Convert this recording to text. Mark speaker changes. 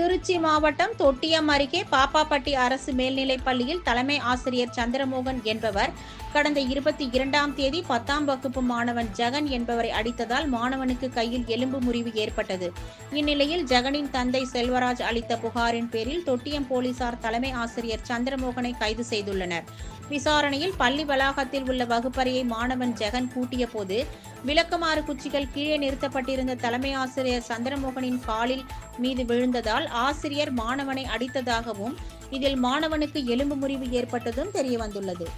Speaker 1: திருச்சி மாவட்டம் தொட்டியம் அருகே பாப்பாப்பட்டி அரசு மேல்நிலைப் பள்ளியில் தலைமை ஆசிரியர் சந்திரமோகன் என்பவர் கடந்த இருபத்தி இரண்டாம் தேதி பத்தாம் வகுப்பு மாணவன் ஜெகன் என்பவரை அடித்ததால் மாணவனுக்கு கையில் எலும்பு முறிவு ஏற்பட்டது. இந்நிலையில் ஜெகனின் தந்தை செல்வராஜ் அளித்த புகாரின் பேரில் தொட்டியம் போலீசார் தலைமை ஆசிரியர் சந்திரமோகனை கைது செய்துள்ளனர். விசாரணையில் பள்ளி வளாகத்தில் உள்ள வகுப்பறையை மாணவன் ஜெகன் கூட்டிய போது விளக்குமாறு குச்சிகள் கீழே நிறுத்தப்பட்டிருந்த தலைமை ஆசிரியர் சந்திரமோகனின் காலில் மீது விழுந்ததால் ஆசிரியர் மாணவனை அடித்ததாகவும் இதில் மாணவனுக்கு எலும்பு முறிவு ஏற்பட்டதும் தெரியவந்துள்ளது.